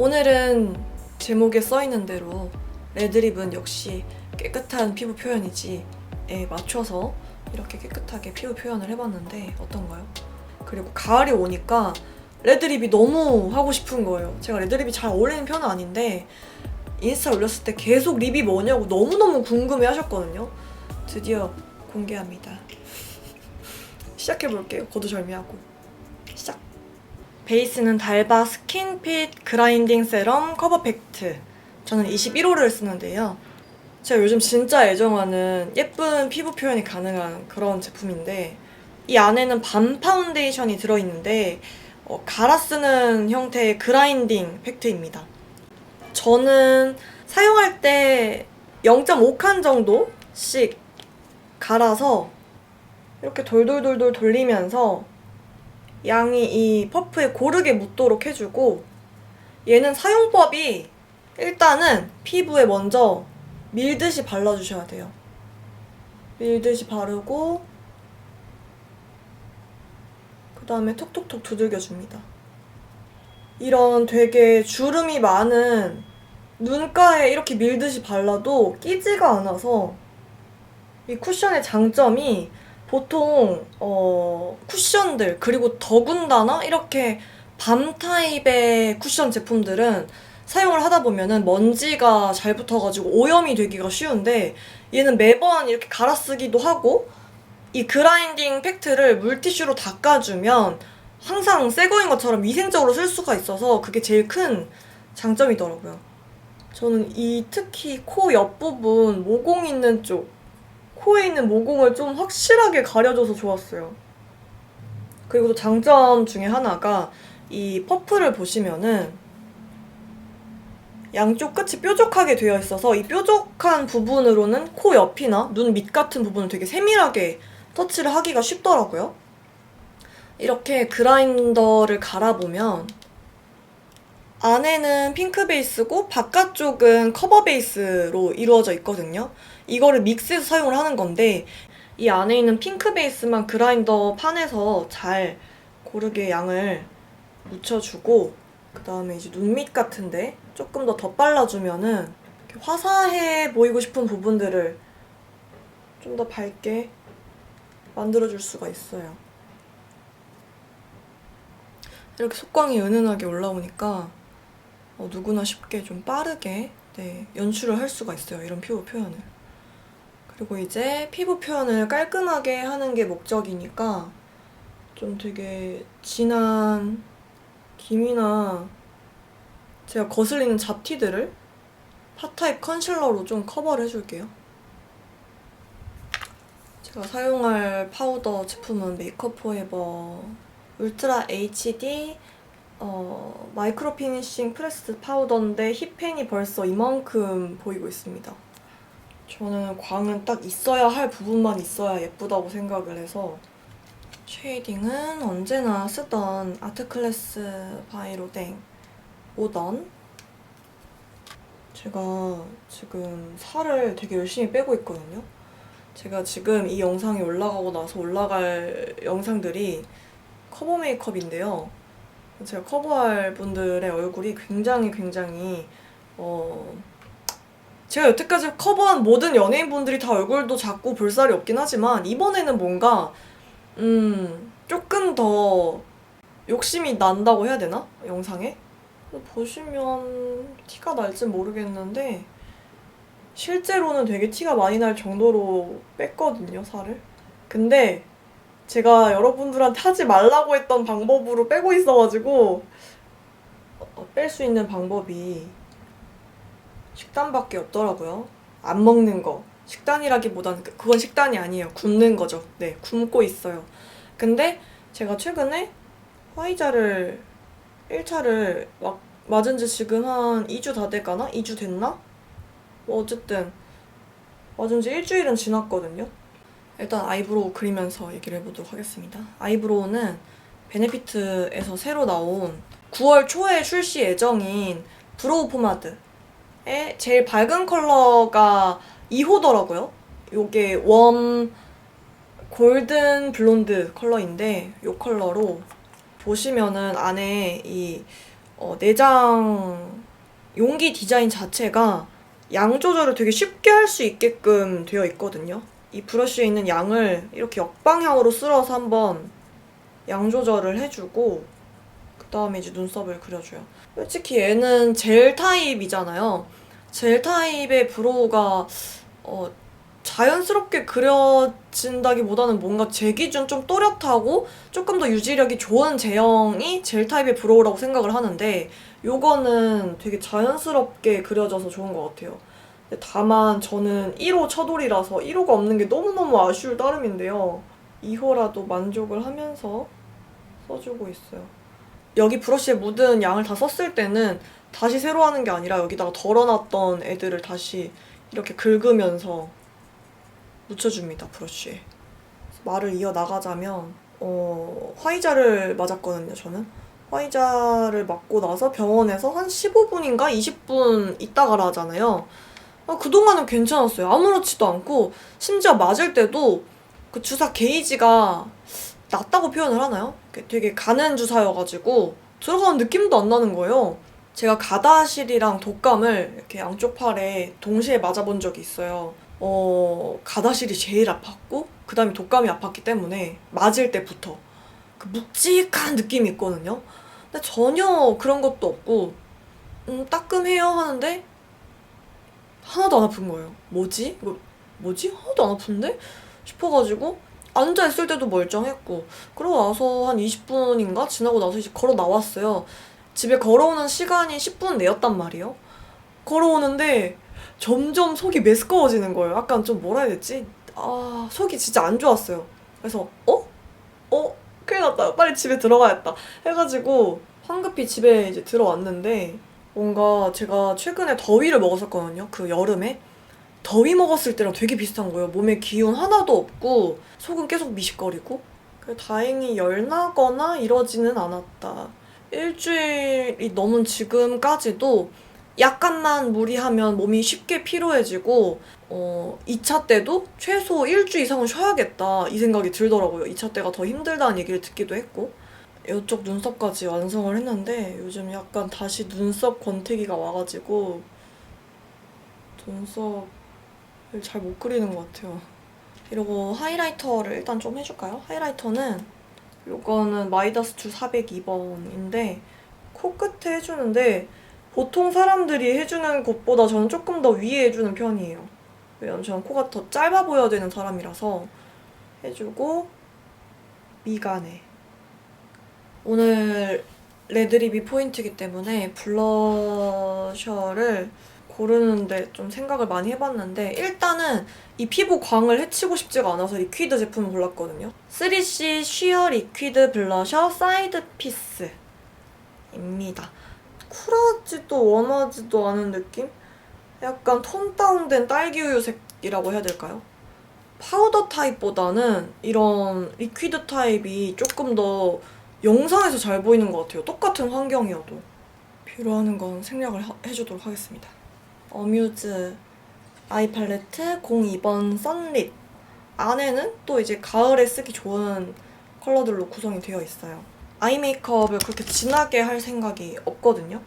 오늘은 제목에 써있는 대로 레드립은 역시 깨끗한 피부 표현이지에 맞춰서 이렇게 깨끗하게 피부 표현을 해봤는데 어떤가요? 그리고 가을이 오니까 레드립이 너무 하고 싶은 거예요. 제가 레드립이 잘 어울리는 편은 아닌데 인스타 올렸을 때 계속 립이 뭐냐고 너무너무 궁금해 하셨거든요. 드디어 공개합니다. 시작해볼게요. 거두절미하고. 시작. 베이스는 달바 스킨핏 그라인딩 세럼 커버 팩트. 저는 21호를 쓰는데요. 제가 요즘 진짜 애정하는 예쁜 피부 표현이 가능한 그런 제품인데 이 안에는 밤 파운데이션이 들어있는데 어, 갈아 쓰는 형태의 그라인딩 팩트입니다. 저는 사용할 때 0.5칸 정도씩 갈아서 이렇게 돌돌돌돌 돌리면서 양이 이 퍼프에 고르게 묻도록 해주고 얘는 사용법이 일단은 피부에 먼저 밀듯이 발라주셔야 돼요. 밀듯이 바르고 그 다음에 톡톡톡 두들겨줍니다. 이런 되게 주름이 많은 눈가에 이렇게 밀듯이 발라도 끼지가 않아서 이 쿠션의 장점이 보통 어, 쿠션들 그리고 더군다나 이렇게 밤 타입의 쿠션 제품들은 사용을 하다 보면은 먼지가 잘 붙어가지고 오염이 되기가 쉬운데 얘는 매번 이렇게 갈아 쓰기도 하고 이 그라인딩 팩트를 물티슈로 닦아주면 항상 새 거인 것처럼 위생적으로 쓸 수가 있어서 그게 제일 큰 장점이더라고요. 저는 이 특히 코 옆부분 모공 있는 쪽 코에 있는 모공을 좀 확실하게 가려줘서 좋았어요. 그리고 또 장점 중에 하나가 이 퍼프를 보시면은 양쪽 끝이 뾰족하게 되어 있어서 이 뾰족한 부분으로는 코 옆이나 눈 밑 같은 부분을 되게 세밀하게 터치를 하기가 쉽더라고요. 이렇게 그라인더를 갈아보면 안에는 핑크 베이스고 바깥쪽은 커버 베이스로 이루어져 있거든요. 이거를 믹스해서 사용을 하는 건데 이 안에 있는 핑크 베이스만 그라인더 판에서 잘 고르게 양을 묻혀주고 그 다음에 이제 눈 밑 같은데 조금 더 덧발라주면은 화사해 보이고 싶은 부분들을 좀 더 밝게 만들어줄 수가 있어요. 이렇게 속광이 은은하게 올라오니까 어, 누구나 쉽게 좀 빠르게 네, 연출을 할 수가 있어요. 이런 피부 표현을. 그리고 이제 피부 표현을 깔끔하게 하는 게 목적이니까 좀 되게 진한 김이나 제가 거슬리는 잡티들을 팟타입 컨실러로 좀 커버를 해줄게요. 제가 사용할 파우더 제품은 메이크업 포에버 울트라 HD 어, 마이크로 피니싱 프레스 파우더인데 힙펜이 벌써 이만큼 보이고 있습니다. 저는 광은 딱 있어야 할 부분만 있어야 예쁘다고 생각을 해서 쉐이딩은 언제나 쓰던 아트클래스 바이로댕 오던 제가 지금 살을 되게 열심히 빼고 있거든요. 제가 지금 이 영상이 올라가고 나서 올라갈 영상들이 커버 메이크업인데요. 제가 커버할 분들의 얼굴이 굉장히 굉장히 어 제가 여태까지 커버한 모든 연예인분들이 다 얼굴도 작고 볼살이 없긴 하지만 이번에는 뭔가 음 조금 더 욕심이 난다고 해야 되나? 영상에? 보시면 티가 날지 모르겠는데 실제로는 되게 티가 많이 날 정도로 뺐거든요 살을. 근데 제가 여러분들한테 하지 말라고 했던 방법으로 빼고 있어가지고 어, 뺄수 있는 방법이 식단밖에 없더라고요. 안 먹는 거. 식단이라기보다는 그- 그건 식단이 아니에요. 굶는 거죠. 네, 굶고 있어요. 근데 제가 최근에 화이자를 1차를 막 맞은 지 지금 한 2주 다 돼가나? 2주 됐나? 뭐 어쨌든 맞은 지 일주일은 지났거든요. 일단 아이브로우 그리면서 얘기를 해보도록 하겠습니다. 아이브로우는 베네피트에서 새로 나온 9월 초에 출시 예정인 브로우 포마드 의 제일 밝은 컬러가 2호더라고요. 요게 웜 골든 블론드 컬러인데 이 컬러로 보시면은 안에 이 어, 내장 용기 디자인 자체가 양 조절을 되게 쉽게 할 수 있게끔 되어 있거든요. 이 브러쉬에 있는 양을 이렇게 역방향으로 쓸어서 한번 양 조절을 해주고 그 다음에 이제 눈썹을 그려줘요. 솔직히 얘는 젤 타입이잖아요. 젤 타입의 브로우가 어, 자연스럽게 그려진다기보다는 뭔가 제 기준 좀 또렷하고 조금 더 유지력이 좋은 제형이 젤 타입의 브로우라고 생각을 하는데 요거는 되게 자연스럽게 그려져서 좋은 것 같아요. 다만 저는 1호 처돌이라서 1호가 없는 게 너무너무 아쉬울 따름인데요. 2호라도 만족을 하면서 써주고 있어요. 여기 브러쉬에 묻은 양을 다 썼을 때는 다시 새로 하는 게 아니라 여기다가 덜어놨던 애들을 다시 이렇게 긁으면서 묻혀줍니다, 브러쉬에. 말을 이어나가자면, 어, 화이자를 맞았거든요, 저는. 화이자를 맞고 나서 병원에서 한 15분인가 20분 있다가라 하잖아요. 아, 그동안은 괜찮았어요. 아무렇지도 않고, 심지어 맞을 때도 그 주사 게이지가 낮다고 표현을 하나요? 되게 가는 주사여가지고 들어가는 느낌도 안 나는 거예요. 제가 가다실이랑 독감을 이렇게 양쪽 팔에 동시에 맞아본 적이 있어요. 어, 가다실이 제일 아팠고, 그 다음에 독감이 아팠기 때문에 맞을 때부터 그 묵직한 느낌이 있거든요. 근데 전혀 그런 것도 없고, 음, 따끔해요 하는데, 하나도 안 아픈 거예요. 뭐지? 이거 뭐지? 하나도 안 아픈데? 싶어가지고, 앉아있을 때도 멀쩡했고, 그러고 나서 한 20분인가 지나고 나서 이제 걸어 나왔어요. 집에 걸어오는 시간이 10분 내였단 말이에요. 걸어오는데 점점 속이 메스꺼워지는 거예요. 약간 좀 뭐라 해야 되지? 아, 속이 진짜 안 좋았어요. 그래서, 어? 어? 큰일 났다. 빨리 집에 들어가야겠다. 해가지고 황급히 집에 이제 들어왔는데 뭔가 제가 최근에 더위를 먹었었거든요. 그 여름에. 더위 먹었을 때랑 되게 비슷한 거예요. 몸에 기운 하나도 없고 속은 계속 미식거리고. 다행히 열나거나 이러지는 않았다. 일주일이 넘은 지금까지도 약간만 무리하면 몸이 쉽게 피로해지고 어 2차 때도 최소 일주 이상은 쉬어야겠다 이 생각이 들더라고요. 2차 때가 더 힘들다는 얘기를 듣기도 했고 이쪽 눈썹까지 완성을 했는데 요즘 약간 다시 눈썹 권태기가 와가지고 눈썹을 잘 못 그리는 것 같아요. 이러고 하이라이터를 일단 좀 해줄까요? 하이라이터는 요거는 마이다스툴 402번인데 코끝에 해주는데 보통 사람들이 해주는 것보다 저는 조금 더 위에 해주는 편이에요. 왜냐면 저는 코가 더 짧아 보여야 되는 사람이라서 해주고 미간에 오늘 레드립이 포인트이기 때문에 블러셔를 고르는데 좀 생각을 많이 해봤는데 일단은 이 피부 광을 해치고 싶지가 않아서 리퀴드 제품을 골랐거든요. 3C 쉬어 리퀴드 블러셔 사이드 피스입니다. 쿨하지도 원하지도 않은 느낌? 약간 톤 다운된 딸기 우유색이라고 해야 될까요? 파우더 타입보다는 이런 리퀴드 타입이 조금 더 영상에서 잘 보이는 것 같아요. 똑같은 환경이어도. 필요하는 건 생략을 하- 해주도록 하겠습니다. 어뮤즈 아이 팔레트 02번 썬릿 안에는 또 이제 가을에 쓰기 좋은 컬러들로 구성이 되어 있어요. 아이 메이크업을 그렇게 진하게 할 생각이 없거든요.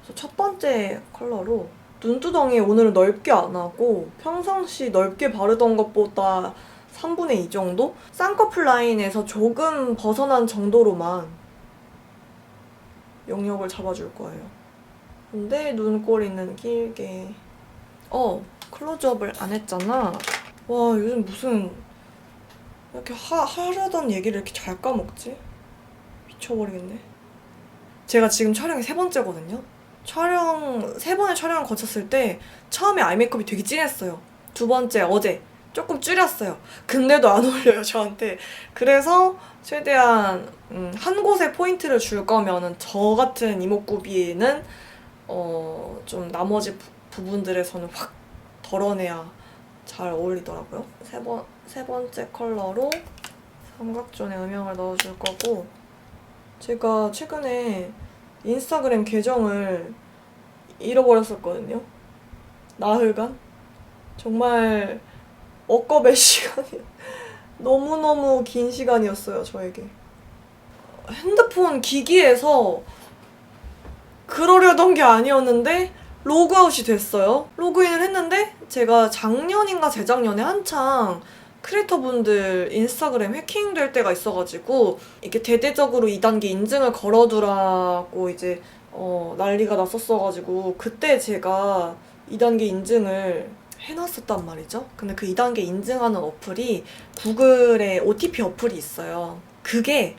그래서 첫 번째 컬러로 눈두덩이 오늘은 넓게 안 하고 평상시 넓게 바르던 것보다 3분의 2 정도? 쌍꺼풀 라인에서 조금 벗어난 정도로만 영역을 잡아줄 거예요. 근데 눈꼬리는 길게. 어, 클로즈업을 안 했잖아. 와, 요즘 무슨 이렇게 하, 하려던 얘기를 이렇게 잘 까먹지? 미쳐버리겠네. 제가 지금 촬영이 세 번째거든요. 촬영, 세 번의 촬영을 거쳤을 때 처음에 아이 메이크업이 되게 진했어요. 두 번째, 어제. 조금 줄였어요. 근데도 안 어울려요, 저한테. 그래서 최대한 음, 한 곳에 포인트를 줄 거면은 저 같은 이목구비는 어, 좀 나머지 부, 부분들에서는 확 덜어내야 잘 어울리더라고요. 세 번, 세 번째 컬러로 삼각존에 음영을 넣어줄 거고 제가 최근에 인스타그램 계정을 잃어버렸었거든요. 나흘간? 정말 억겁의 시간이 너무너무 긴 시간이었어요, 저에게. 핸드폰 기기에서 그러려던 게 아니었는데 로그아웃이 됐어요. 로그인을 했는데 제가 작년인가 재작년에 한창 크리에이터분들 인스타그램 해킹될 때가 있어가지고 이렇게 대대적으로 2단계 인증을 걸어두라고 이제 어, 난리가 났었어가지고 그때 제가 2단계 인증을 해놨었단 말이죠. 근데 그 2단계 인증하는 어플이 구글의 OTP 어플이 있어요. 그게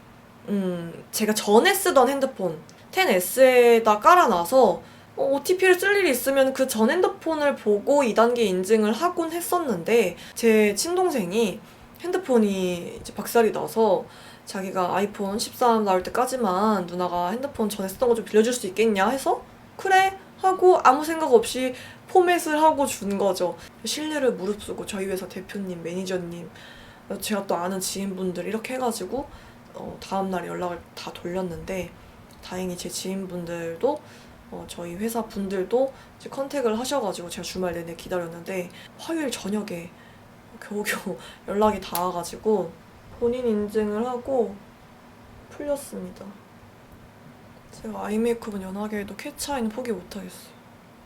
음, 제가 전에 쓰던 핸드폰 10S에다 깔아놔서 어, OTP를 쓸 일이 있으면 그 전 핸드폰을 보고 2단계 인증을 하곤 했었는데 제 친동생이 핸드폰이 이제 박살이 나서 자기가 아이폰 13 나올 때까지만 누나가 핸드폰 전에 쓰던 거 좀 빌려줄 수 있겠냐 해서 그래 하고 아무 생각 없이 포맷을 하고 준 거죠. 신뢰를 무릅쓰고 저희 회사 대표님, 매니저님, 제가 또 아는 지인분들 이렇게 해가지고 어, 다음날 연락을 다 돌렸는데 다행히 제 지인분들도 어, 저희 회사 분들도 이제 컨택을 하셔가지고 제가 주말 내내 기다렸는데 화요일 저녁에 겨우겨우 연락이 닿아가지고 본인 인증을 하고 풀렸습니다. 제가 아이 메이크업은 연하게 해도 캣 차이는 포기 못하겠어요.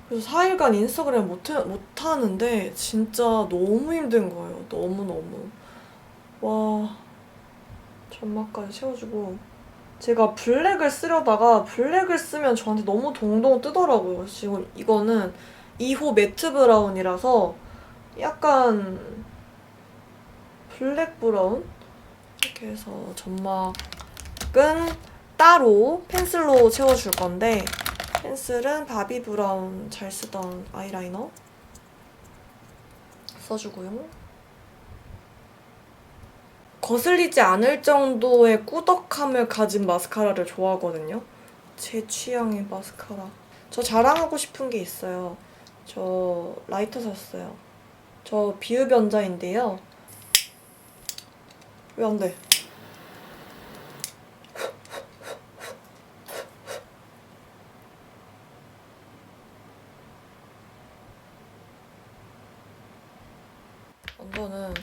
그래서 4일간 인스타그램 못, 해- 못 하는데 진짜 너무 힘든 거예요. 너무너무. 와, 점막까지 채워주고. 제가 블랙을 쓰려다가 블랙을 쓰면 저한테 너무 동동 뜨더라고요. 지금 이거는 2호 매트 브라운이라서 약간 블랙 브라운? 이렇게 해서 점막은 따로 펜슬로 채워줄 건데 펜슬은 바비 브라운 잘 쓰던 아이라이너 써주고요. 거슬리지 않을 정도의 꾸덕함을 가진 마스카라를 좋아하거든요. 제 취향의 마스카라. 저 자랑하고 싶은 게 있어요. 저 라이터 샀어요. 저 비흡연자인데요. 왜 안 돼? 이거는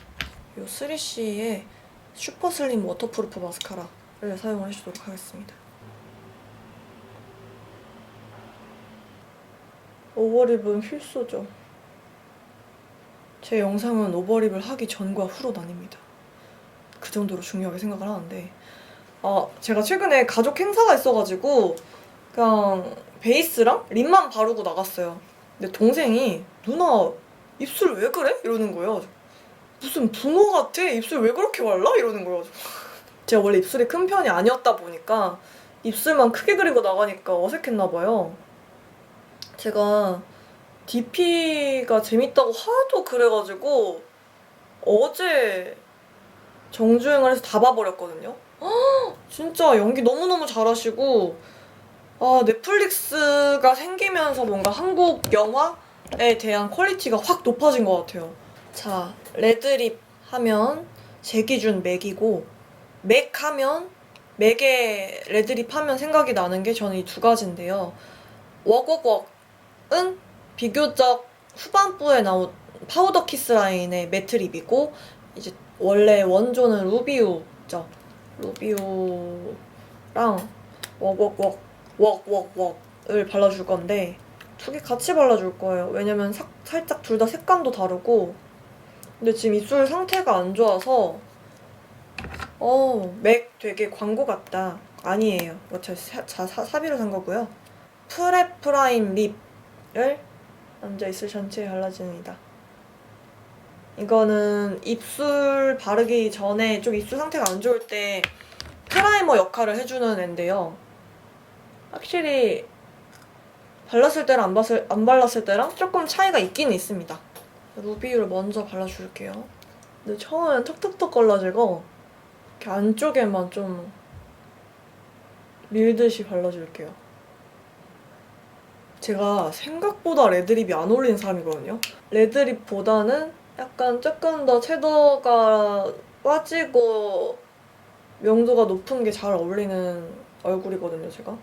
요 3CE의 슈퍼 슬림 워터프루프 마스카라를 사용을 해주도록 하겠습니다. 오버립은 필수죠. 제 영상은 오버립을 하기 전과 후로 나뉩니다. 그 정도로 중요하게 생각을 하는데 아 제가 최근에 가족 행사가 있어가지고 그냥 베이스랑 립만 바르고 나갔어요. 근데 동생이 누나 입술 왜 그래? 이러는 거예요. 무슨 붕어 같아? 입술 왜 그렇게 말라? 이러는 거예요. 제가 원래 입술이 큰 편이 아니었다 보니까 입술만 크게 그리고 나가니까 어색했나 봐요. 제가 DP가 재밌다고 하도 그래가지고 어제 정주행을 해서 다 봐버렸거든요. 헉, 진짜 연기 너무너무 잘하시고 아 넷플릭스가 생기면서 뭔가 한국 영화에 대한 퀄리티가 확 높아진 것 같아요. 자, 레드립 하면 제 기준 맥이고 맥 하면 맥에 레드립 하면 생각이 나는 게 저는 이 두 가지인데요. 웍웍웍은 비교적 후반부에 나온 파우더 키스 라인의 매트 립이고 이제 원래 원조는 루비우죠. 루비우랑 웍웍웍 웍웍웍을 발라줄 건데 두 개 같이 발라줄 거예요. 왜냐면 사- 살짝 둘 다 색감도 다르고 근데 지금 입술 상태가 안 좋아서 어, 맥 되게 광고 같다. 아니에요. 이거 저 사, 자, 사, 사비로 산 거고요. 프레 프라임 립을 앉아 있을 전체에 발라줍니다. 이거는 입술 바르기 전에 좀 입술 상태가 안 좋을 때 프라이머 역할을 해주는 앤데요. 확실히 발랐을 때랑 안, 봤을, 안 발랐을 때랑 조금 차이가 있긴 있습니다. 루비를 먼저 발라줄게요. 근데 처음엔 톡톡톡 걸러지고 이렇게 안쪽에만 좀 밀듯이 발라줄게요. 제가 생각보다 레드립이 안 어울리는 사람이거든요. 레드립보다는 약간 조금 더 채도가 빠지고 명도가 높은 게 잘 어울리는 얼굴이거든요, 제가.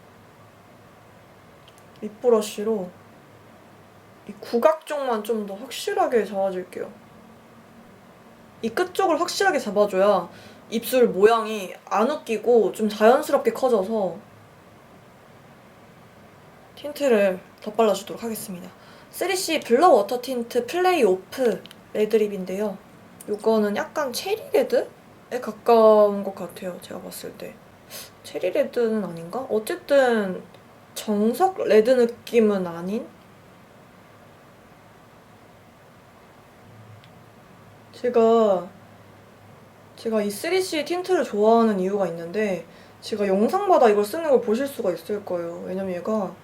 립브러쉬로 이 구각 쪽만 좀 더 확실하게 잡아줄게요. 이 끝 쪽을 확실하게 잡아줘야 입술 모양이 안 웃기고 좀 자연스럽게 커져서 틴트를 덧발라주도록 하겠습니다. 3C 블러 워터 틴트 플레이 오프 레드립인데요. 이거는 약간 체리 레드에 가까운 것 같아요. 제가 봤을 때. 체리 레드는 아닌가? 어쨌든 정석 레드 느낌은 아닌? 제가 제가 이 3C 틴트를 좋아하는 이유가 있는데 제가 영상마다 이걸 쓰는 걸 보실 수가 있을 거예요. 왜냐면 얘가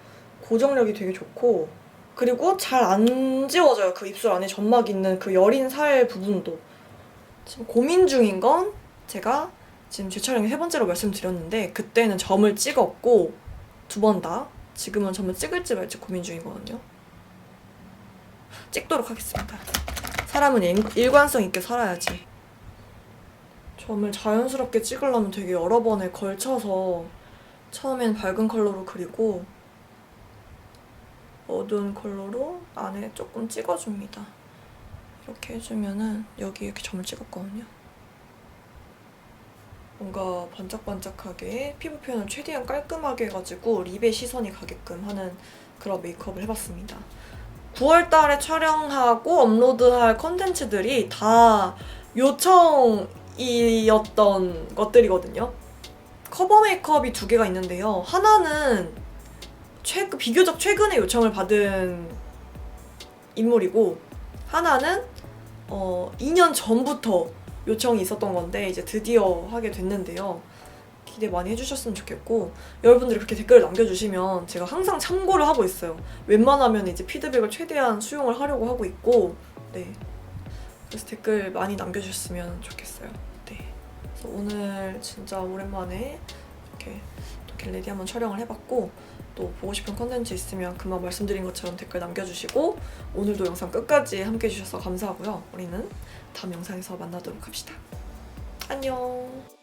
고정력이 되게 좋고 그리고 잘 안 지워져요. 그 입술 안에 점막 있는 그 여린 살 부분도. 지금 고민 중인 건 제가 지금 제 촬영이 세 번째로 말씀드렸는데 그때는 점을 찍었고 두 번 다. 지금은 점을 찍을지 말지 고민 중이거든요. 찍도록 하겠습니다. 사람은 일- 일관성 있게 살아야지. 점을 자연스럽게 찍으려면 되게 여러 번에 걸쳐서 처음엔 밝은 컬러로 그리고 어두운 컬러로 안에 조금 찍어줍니다. 이렇게 해주면은 여기 이렇게 점을 찍었거든요. 뭔가 반짝반짝하게 피부 표현을 최대한 깔끔하게 해가지고 립에 시선이 가게끔 하는 그런 메이크업을 해봤습니다. 9월 달에 촬영하고 업로드할 컨텐츠들이 다 요청이었던 것들이거든요. 커버 메이크업이 두 개가 있는데요. 하나는 최, 비교적 최근에 요청을 받은 인물이고 하나는 어, 2년 전부터 요청이 있었던 건데 이제 드디어 하게 됐는데요. 기대 많이 해주셨으면 좋겠고 여러분들이 그렇게 댓글을 남겨주시면 제가 항상 참고를 하고 있어요. 웬만하면 이제 피드백을 최대한 수용을 하려고 하고 있고 네 그래서 댓글 많이 남겨주셨으면 좋겠어요. 네 그래서 오늘 진짜 오랜만에 이렇게 또 겟레디 한번 촬영을 해봤고 또 보고 싶은 컨텐츠 있으면 금방 말씀드린 것처럼 댓글 남겨주시고 오늘도 영상 끝까지 함께 해주셔서 감사하고요. 우리는 다음 영상에서 만나도록 합시다. 안녕.